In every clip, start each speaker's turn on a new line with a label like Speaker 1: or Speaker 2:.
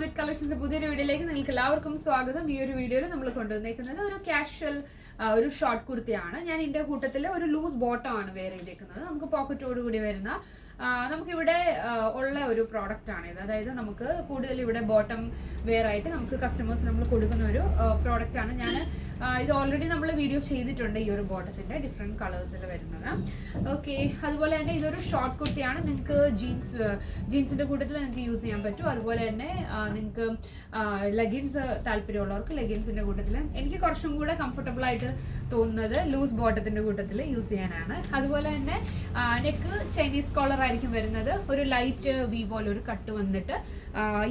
Speaker 1: വിത്ത് collections പുതിയൊരു വീഡിയോയിലേക്ക് നിങ്ങൾക്ക് എല്ലാവർക്കും സ്വാഗതം. ഈ ഒരു വീഡിയോയിൽ നമ്മൾ കൊണ്ടുവന്നേക്കുന്നത് ഒരു കാഷ്വൽ ഒരു ഷോർട്ട് കുർത്തിയാണ്. ഞാൻ ഇതിന്റെ കൂട്ടത്തിൽ ഒരു ലൂസ് ബോട്ടം ആണ് വെയർ ചെയ്തേക്കുന്നത്. നമുക്ക് പോക്കറ്റോട് കൂടി വരുന്ന നമുക്കിവിടെ ഉള്ള ഒരു പ്രോഡക്റ്റ് ആണ് അതായത് നമുക്ക് കൂടുതൽ ഇവിടെ ബോട്ടം വെയർ ആയിട്ട് നമുക്ക് കസ്റ്റമേഴ്സ് നമ്മൾ കൊടുക്കുന്ന ഒരു പ്രോഡക്റ്റ് ആണ്. ഞാൻ ഇത് ഓൾറെഡി നമ്മൾ വീഡിയോ ചെയ്തിട്ടുണ്ട് ഈ ഒരു ബോട്ടത്തിന്റെ ഡിഫറെന്റ് കളേഴ്സിൽ വരുന്നത്. ഓക്കെ അതുപോലെ തന്നെ ഇതൊരു ഷോർട്ട് കുർത്തിയാണ്. നിങ്ങൾക്ക് ജീൻസ് ജീൻസിന്റെ കൂട്ടത്തിൽ നിങ്ങൾക്ക് യൂസ് ചെയ്യാൻ പറ്റും. അതുപോലെ തന്നെ നിങ്ങൾക്ക് ലെഗിൻസ് താല്പര്യമുള്ളവർക്ക് ലെഗിൻസിന്റെ കൂട്ടത്തിൽ എനിക്ക് കുറച്ചും കൂടെ കംഫർട്ടബിൾ ആയിട്ട് തോന്നുന്നത് ലൂസ് ബോട്ടത്തിന്റെ കൂട്ടത്തിൽ യൂസ് ചെയ്യാനാണ്. അതുപോലെ തന്നെ നെക്ക് ചൈനീസ് കോളർ ആയിരിക്കും വരുന്നത്. ഒരു ലൈറ്റ് വി പോലെ ഒരു കട്ട് വന്നിട്ട്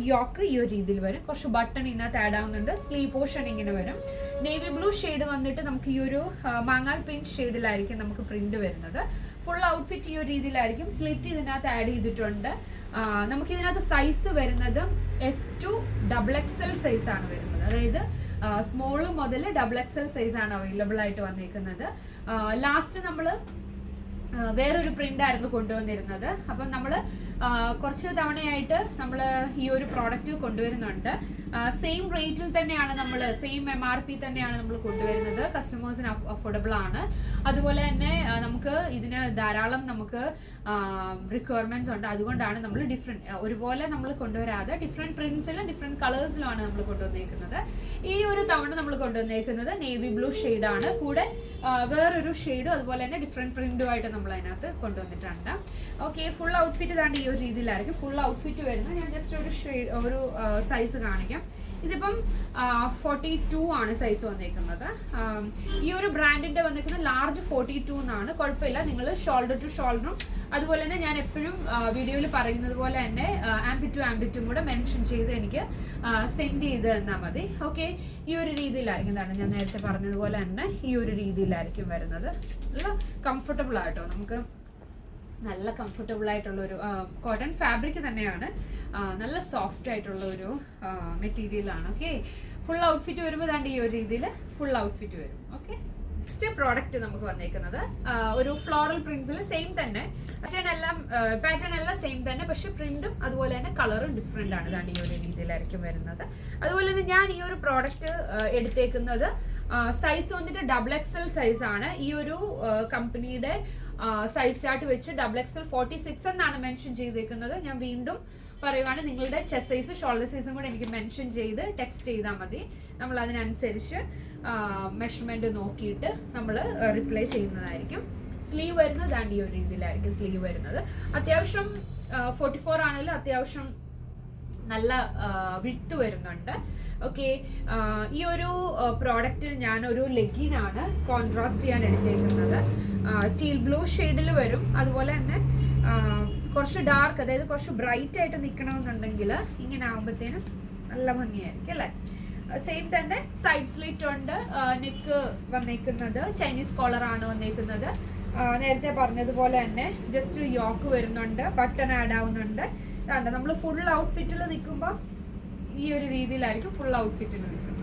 Speaker 1: യോക്ക് ഈ ഒരു രീതിയിൽ വരും. കുറച്ച് ബട്ടൺ ഇതിനകത്ത് ആഡ് ആവുന്നുണ്ട്. സ്ലീവ് പോർഷൻ ഇങ്ങനെ വരും. നേവി ബ്ലൂ ഷെയ്ഡ് വന്നിട്ട് നമുക്ക് ഈ ഒരു മാങ്ങാൽ പിങ്ക് ഷെയ്ഡിലായിരിക്കും നമുക്ക് പ്രിന്റ് വരുന്നത്. ഫുൾ ഔട്ട്ഫിറ്റ് ഈ ഒരു രീതിയിലായിരിക്കും. സ്ലിറ്റ് ഇതിനകത്ത് ആഡ് ചെയ്തിട്ടുണ്ട്. നമുക്ക് ഇതിനകത്ത് സൈസ് വരുന്നത് S to double X L size ആണ് വരുന്നത്. അതായത് സ്മോൾ മുതൽ ഡബിൾ എക്സ് എൽ സൈസ് ആണ് അവൈലബിൾ ആയിട്ട് വന്നിരിക്കുന്നത് ലാസ്റ്റ് നമ്മൾ വേറൊരു പ്രിന്റ് ആയിരുന്നു കൊണ്ടുവന്നിരുന്നത്. അപ്പം നമ്മൾ കുറച്ച് തവണയായിട്ട് നമ്മൾ ഈ ഒരു പ്രോഡക്റ്റ് കൊണ്ടുവരുന്നുണ്ട്. സെയിം റേറ്റിൽ തന്നെയാണ് നമ്മൾ സെയിം എം ആർ പി തന്നെയാണ് നമ്മൾ കൊണ്ടുവരുന്നത്. കസ്റ്റമേഴ്സിന് അഫോർഡബിൾ ആണ്. അതുപോലെ തന്നെ നമുക്ക് ഇതിന് ധാരാളം നമുക്ക് റിക്വയർമെന്റ്സ് ഉണ്ട്. അതുകൊണ്ടാണ് നമ്മൾ ഡിഫറെന്റ് ഒരുപോലെ നമ്മൾ കൊണ്ടുവരാതെ ഡിഫറെന്റ് പ്രിന്റ്സിലും ഡിഫറെന്റ് കളേഴ്സിലുമാണ് നമ്മൾ കൊണ്ടുവന്നേക്കുന്നത്. ഈ ഒരു തവണ നമ്മൾ കൊണ്ടുവന്നേക്കുന്നത് നേവി ബ്ലൂ ആണ്. കൂടെ വേറൊരു ഷെയ്ഡും അതുപോലെ തന്നെ ഡിഫറെന്റ് പ്രിന്റും ആയിട്ട് നമ്മൾ അതിനകത്ത് കൊണ്ടുവന്നിട്ടുണ്ട്. ഓക്കെ ഫുൾ ഔട്ട്ഫിറ്റ് ഇതാണ്ട് ഈ ഒരു രീതിയിലായിരിക്കും. ഫുൾ ഔട്ട്ഫിറ്റ് വരുന്നത്. ഞാൻ ജസ്റ്റ് ഒരു ഷെയ്ഡ് ഒരു സൈസ് കാണിക്കാം. ഇതിപ്പം ഫോർട്ടി ടു ആണ് സൈസ് വന്നേക്കുന്നത് ഈ ഒരു ബ്രാൻഡിന്റെ വന്നേക്കുന്നത് ലാർജ് ഫോർട്ടി ടു എന്നാണ് കുഴപ്പമില്ല. നിങ്ങൾ ഷോൾഡർ ടു ഷോൾഡറും അതുപോലെ തന്നെ ഞാൻ എപ്പോഴും വീഡിയോയിൽ പറയുന്നത് പോലെ തന്നെ ആംബി ടു ആംബിറ്റും കൂടെ മെൻഷൻ ചെയ്ത് എനിക്ക് സെൻഡ് ചെയ്ത് തന്നാൽ മതി. ഓക്കെ ഈ ഒരു രീതിയിലായിരിക്കും. എന്താണ് ഞാൻ നേരത്തെ പറഞ്ഞതുപോലെ തന്നെ ഈ ഒരു രീതിയിലായിരിക്കും വരുന്നത്. നല്ല കംഫർട്ടബിൾ ആയിട്ടോ നമുക്ക്. നല്ല കംഫർട്ടബിൾ ആയിട്ടുള്ള ഒരു കോട്ടൺ ഫാബ്രിക് തന്നെയാണ്. നല്ല സോഫ്റ്റ് ആയിട്ടുള്ള ഒരു മെറ്റീരിയൽ ആണ്. ഓക്കെ ഫുൾ ഔട്ട്ഫിറ്റ് വരുമ്പോൾ ദാണ്ട് ഈ ഒരു രീതിയിൽ ഫുൾ ഔട്ട്ഫിറ്റ് വരും. ഓക്കെ നെക്സ്റ്റ് പ്രോഡക്റ്റ് നമുക്ക് വന്നേക്കുന്നത്. ഒരു ഫ്ലോറൽ പ്രിന്റ്സിൽ സെയിം തന്നെ. പാറ്റേൺ എല്ലാം പാറ്റേൺ എല്ലാം സെയിം തന്നെ. പക്ഷെ പ്രിന്റും അതുപോലെ തന്നെ കളറും ഡിഫറെന്റ് ആണ് ദാണ്ട് ഈ ഒരു രീതിയിലായിരിക്കും വരുന്നത്. അതുപോലെ തന്നെ ഞാൻ ഈ ഒരു പ്രോഡക്റ്റ് എടുത്തേക്കുന്നത് സൈസ് വന്നിട്ട് ഡബിൾ എക്സൽ സൈസ് ആണ്. ഈ ഒരു കമ്പനിയുടെ സൈസ് ചാർട്ട് വെച്ച് ഡബിൾ എക്സൽ ഫോർട്ടി സിക്സ് എന്നാണ് മെൻഷൻ ചെയ്തേക്കുന്നത്. ഞാൻ വീണ്ടും പറയുവാണ് നിങ്ങളുടെ ചെസ്റ്റ് സൈസ് ഷോൾഡർ സൈസും കൂടെ എനിക്ക് മെൻഷൻ ചെയ്ത് ടെക്സ്റ്റ് ചെയ്താൽ മതി. നമ്മൾ അതിനനുസരിച്ച് മെഷർമെന്റ് നോക്കിയിട്ട് നമ്മൾ റിപ്ലൈ ചെയ്യുന്നതായിരിക്കും. സ്ലീവ് വരുന്നത് ഈ ഒരു രീതിയിലായിരിക്കും സ്ലീവ് വരുന്നത്. അത്യാവശ്യം ഫോർട്ടി ഫോർ ആണെങ്കിലും അത്യാവശ്യം നല്ല വിട്ട് വരുന്നുണ്ട്. ഓക്കെ ഈ ഒരു പ്രോഡക്റ്റ് ഞാൻ ഒരു ലെഗിനാണ് കോൺട്രാസ്റ്റ് ചെയ്യാൻ എടുത്തേക്കുന്നത്. ടീൽ ബ്ലൂ ഷെയ്ഡിൽ വരും. അതുപോലെ തന്നെ കുറച്ച് ഡാർക്ക് അതായത് കുറച്ച് ബ്രൈറ്റ് ആയിട്ട് നിൽക്കണമെന്നുണ്ടെങ്കിൽ ഇങ്ങനെ ആകുമ്പോഴത്തേനും നല്ല ഭംഗിയായിരിക്കും അല്ലേ? സെയിം തന്നെ സൈഡ് സ്ലിറ്റ് ഉണ്ട്. നെക്ക് വന്നേക്കുന്നത് ചൈനീസ് കോളർ ആണ് വന്നേക്കുന്നത്. നേരത്തെ പറഞ്ഞതുപോലെ തന്നെ ജസ്റ്റ് യോക്ക് വരുന്നുണ്ട് ബട്ടൺ ആഡ് ആവുന്നുണ്ട്. നമ്മൾ ഫുൾ ഔട്ട്ഫിറ്റിൽ നിൽക്കുമ്പോൾ ഈ ഒരു രീതിയിലായിരിക്കും ഫുൾ ഔട്ട്ഫിറ്റിൽ നിൽക്കുന്നത്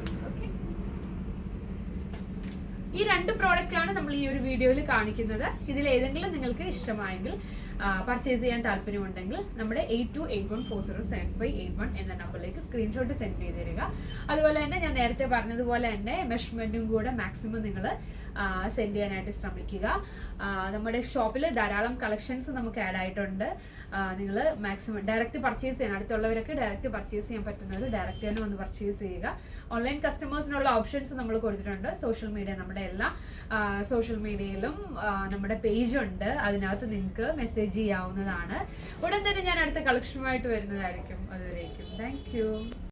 Speaker 1: ഈ രണ്ട് പ്രോഡക്റ്റ് ആണ് നമ്മൾ ഈ ഒരു വീഡിയോയിൽ കാണിക്കുന്നത്. ഇതിൽ ഏതെങ്കിലും നിങ്ങൾക്ക് ഇഷ്ടമായെങ്കിൽ പർച്ചേസ് ചെയ്യാൻ താല്പര്യമുണ്ടെങ്കിൽ നമ്മുടെ eight two eight one four zero seven five eight one എന്ന നമ്പറിലേക്ക് സ്ക്രീൻഷോട്ട് സെൻഡ് ചെയ്ത് തരിക അതുപോലെ തന്നെ ഞാൻ നേരത്തെ പറഞ്ഞതുപോലെ തന്നെ മെഷർമെന്റും കൂടെ മാക്സിമം നിങ്ങൾ സെൻഡ് ചെയ്യാനായിട്ട് ശ്രമിക്കുക. നമ്മുടെ ഷോപ്പിൽ ധാരാളം കളക്ഷൻസ് നമുക്ക് ആഡ് ആയിട്ടുണ്ട്. നിങ്ങൾ മാക്സിമം ഡയറക്റ്റ് പർച്ചേസ് ചെയ്യണം. അടുത്തുള്ളവരൊക്കെ ഡയറക്റ്റ് പർച്ചേസ് ചെയ്യാൻ പറ്റുന്നവർ ഡയറക്റ്റ് തന്നെ വന്ന് പർച്ചേസ് ചെയ്യുക. ഓൺലൈൻ കസ്റ്റമേഴ്സിനുള്ള ഓപ്ഷൻസ് നമ്മൾ കൊടുത്തിട്ടുണ്ട്. സോഷ്യൽ മീഡിയ നമ്മുടെ എല്ലാ സോഷ്യൽ മീഡിയയിലും നമ്മുടെ പേജുണ്ട് അതിനകത്ത് നിങ്ങൾക്ക് മെസ്സേജ് ചെയ്യാവുന്നതാണ്. ഉടൻ തന്നെ ഞാൻ അടുത്ത കളക്ഷനുമായിട്ട് വരുന്നതായിരിക്കും. അതുവരേക്കും. താങ്ക്